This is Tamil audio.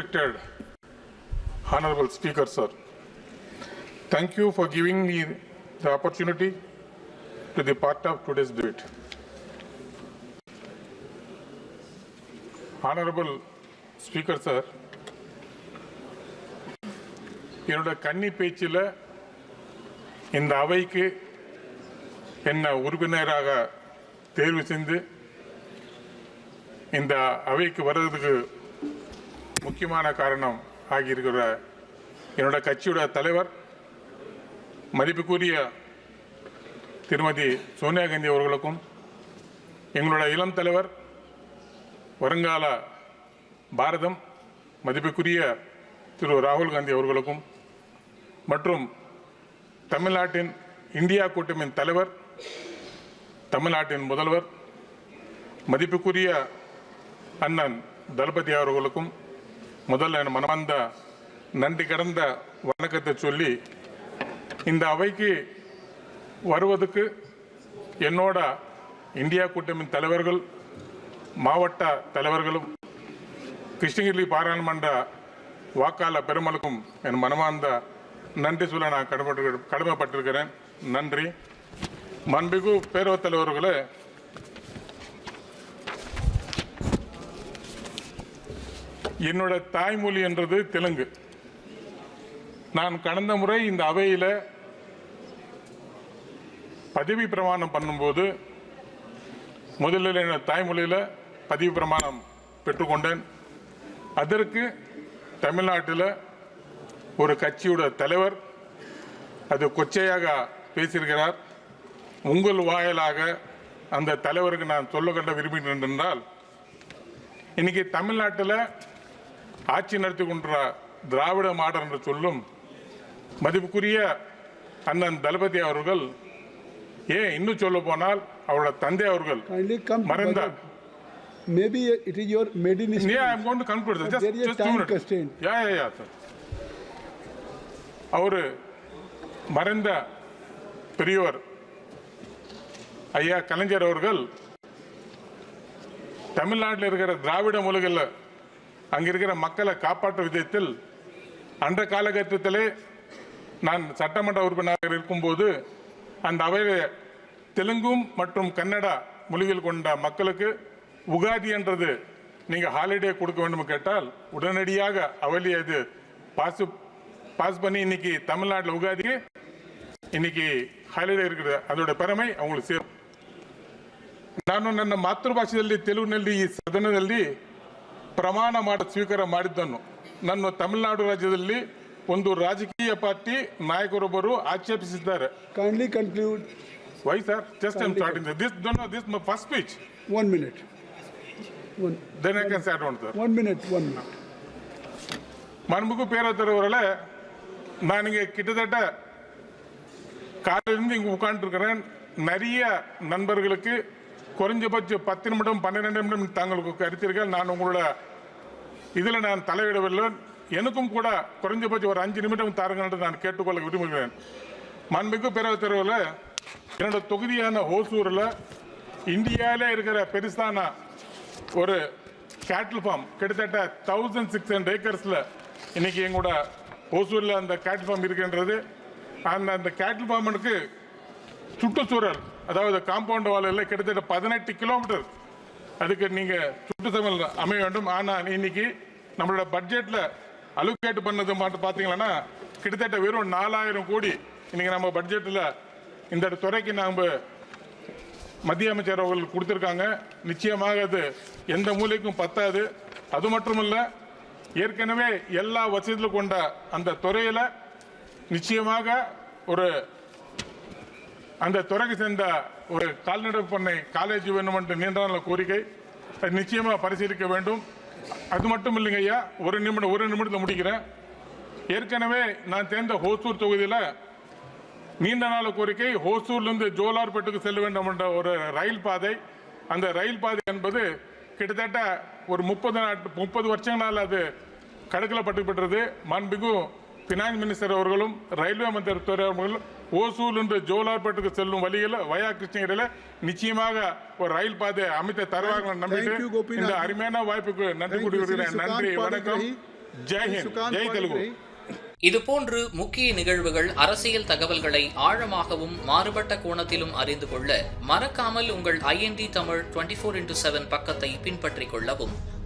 Respected Honorable Speaker, sir. Thank you for giving me the opportunity to be part of today's debate. Honorable Speaker, sir. என்னோட கன்னி பேச்சில் இந்த அவைக்கு என்னை உறுப்பினராக தேர்வு செய்து இந்த அவைக்கு வர்றதுக்கு முக்கியமான காரணம் ஆகியிருக்கிற என்னோட கட்சியோட தலைவர் மதிப்புக்குரிய திருமதி சோனியா காந்தி அவர்களுக்கும் எங்களோட இளம் தலைவர் வருங்கால பாரதம் மதிப்புக்குரிய திரு ராகுல் காந்தி அவர்களுக்கும் மற்றும் தமிழ்நாட்டின் இந்தியா கூட்டமின் தலைவர் தமிழ்நாட்டின் முதல்வர் மதிப்புக்குரிய அண்ணன் தளபதி அவர்களுக்கும் முதல்ல என் மனமார்ந்த நன்றி கடந்த வணக்கத்தை சொல்லி இந்த அவைக்கு வருவதுக்கு என்னோட இந்தியா கூட்டமின் தலைவர்கள் மாவட்ட தலைவர்களும் கிருஷ்ணகிரி பாராளுமன்ற வாக்காளர் பெருமளுக்கும் என் மனமார்ந்த நன்றி சொல்ல நான் கடமைப்பட்டு கடமைப்பட்டிருக்கிறேன். நன்றி. மண்பிகு பேரவைத் தலைவர்களே என்னோட தாய்மொழி என்றது தெலுங்கு. நான் கடந்த முறை இந்த அவையில் பதவி பிரமாணம் பண்ணும்போது முதலில் என்னோட தாய்மொழியில் பதவி பிரமாணம் பெற்றுக்கொண்டேன். அதற்கு தமிழ்நாட்டில் ஒரு கட்சியோட தலைவர் அது கொச்சையாக பேசியிருக்கிறார். உங்கள் வாயிலாக அந்த தலைவருக்கு நான் சொல்ல கண்ட விரும்புகிறேன் என்றால் இன்னைக்கு தமிழ்நாட்டில் ஆட்சி நடத்தி கொண்ட திராவிட மாடல் என்று சொல்லும் மதிப்புக்குரிய அண்ணன் தளபதி அவர்கள் ஏன் இன்னும் சொல்ல போனால் அவரோட தந்தை அவர்கள் budget. Maybe it is your maiden Yeah. I'm going to conclude. this. Just, just time constraint. Yeah, yeah, yeah, sir. அவரு மறைந்த பெரியவர் ஐயா கலைஞர் அவர்கள் தமிழ்நாட்டில் இருக்கிற திராவிட மொழிகளில் அங்க இருக்கிற மக்களை காப்பாற்றும் விதத்தில் அந்த காலகட்டத்திலே நான் சட்டமன்ற உறுப்பினராக இருக்கும்போது அந்த அவையில் தெலுங்கும் மற்றும் கன்னடா மொழிகள் கொண்ட மக்களுக்கு உகாதி என்றது நீங்க ஹாலிடே கொடுக்க வேண்டும் கேட்டால் உடனடியாக அவையில் அது பாஸ் பாஸ் பண்ணி இன்னைக்கு தமிழ்நாட்டில் உகாதிக்கு இன்னைக்கு ಹಾಲಿಡೇ இருக்குது ಅದರ பெருமை அவங்களுக்கு ಸೇರು ನಾನು ನನ್ನ ಮಾತೃಭಾಷೆಯಲ್ಲಿ ತೆಲುಗಿನಲ್ಲಿ ಈ ಸದನದಲ್ಲಿ ಪ್ರಮಾಣ ಮಾಡ ಸ್ವೀಕಾರ ಮಾಡಿದ್ದನ್ನು ನನ್ನ ತಮಿಳುನಾಡು ರಾಜ್ಯದಲ್ಲಿ ಒಂದು ರಾಜಕೀಯ ಪಾರ್ಟಿ ನಾಯಕರೊಬ್ಬರು ಆಕ್ಷೇಪಿಸಿದ್ದಾರೆ Kindly conclude. Why sir just I'm starting this this my first speech One minute. One, then I can start on sir one minute, one minute. மண்புக்கு பேரத்தரவரில் நான் இங்கே கிட்டத்தட்ட காலையிலிருந்து இங்கே உட்காந்துருக்கிறேன் நிறைய நண்பர்களுக்கு குறைஞ்சபட்சம் பத்து நிமிடம் பன்னிரெண்டு நிமிடம் தாங்களுக்கு கருத்தீர்கள். நான் உங்களோட இதில் நான் தலையிடவில்லை. எனக்கும் கூட குறைஞ்சபட்சம் ஒரு அஞ்சு நிமிடம் தாருங்கள் என்று நான் கேட்டுக்கொள்ள விரும்புகிறேன். மண்புக்கு பேரத்தரவில் என்னோட தொகுதியான ஹோசூரில் இந்தியாவிலே இருக்கிற பெருசான ஒரு கேட்டில் ஃபார்ம் கிட்டத்தட்ட தௌசண்ட் சிக்ஸ் ஹண்ட்ரட் ஏக்கர்ஸில் இன்றைக்கி எங்களோட ஓசூரில் அந்த கேட்டில் ஃபார்ம் இருக்கின்றது. அந்த அந்த கேட்டில் ஃபார்முக்கு சுற்றுச்சூழல் அதாவது காம்பவுண்ட் வாலில் கிட்டத்தட்ட பதினெட்டு கிலோமீட்டர் அதுக்கு நீங்கள் சுற்றுச்சூழல் அமைய வேண்டும். ஆனால் இன்னைக்கு நம்மளோட பட்ஜெட்டில் அலோகேட் பண்ணது மட்டும் பார்த்தீங்கன்னா கிட்டத்தட்ட வெறும் நாலாயிரம் கோடி இன்னைக்கு நம்ம பட்ஜெட்டில் இந்த துறைக்கு நாம் மத்திய அமைச்சர் அவர்கள் கொடுத்துருக்காங்க. நிச்சயமாக அது எந்த மூலைக்கும் பத்தாது. அது மட்டுமல்ல ஏற்கனவே எல்லா வசதிகளும் கொண்ட அந்த துறையில் நிச்சயமாக ஒரு அந்த துறைக்கு சேர்ந்த ஒரு கால்நடை பண்ணை காலேஜ் வேணும் என்ற நீண்ட நாள் கோரிக்கை. அது பரிசீலிக்க வேண்டும். அது மட்டும் இல்லைங்க ஐயா ஒரு நிமிடம் ஒரு நிமிடத்தில் முடிக்கிறேன். ஏற்கனவே நான் தேர்ந்த ஹோசூர் தொகுதியில் நீண்ட நாள் கோரிக்கை ஹோசூர்லேருந்து ஜோலார்பேட்டுக்கு செல்ல வேண்டும் என்ற ஒரு ரயில் பாதை. அந்த ரயில் பாதை என்பது கிட்டத்தட்ட ஒரு முப்பது நாட்டு முப்பது வருஷங்களால் அது கடக்கலப்பட்டுப்பட்டது மண்பிகும் பினான்ஸ் மினிஸ்டர் அவர்களும் ரயில்வே மந்திரி துறை அவர்களும் ஓசூர்லேருந்து ஜோலார்பேட்டுக்கு செல்லும் வழியில் வயா கிருஷ்ணகிரியில் நிச்சயமாக ஒரு ரயில் பாதை அமைத்து தருவார்கள் நம்பிட்டு. இந்த அருமையான வாய்ப்புக்கு நன்றி Sri நன்றி வணக்கம் Padigrahi. ஜெய் ஹிந்த் Sukan ஜெய் தெலுங்கு. இதுபோன்று முக்கிய நிகழ்வுகள் அரசியல் தகவல்களை ஆழமாகவும் மாறுபட்ட கோணத்திலும் அறிந்து கொள்ள மறக்காமல் உங்கள் IND Tamil twenty four into seven பக்கத்தை பின்பற்றிக் கொள்ளவும்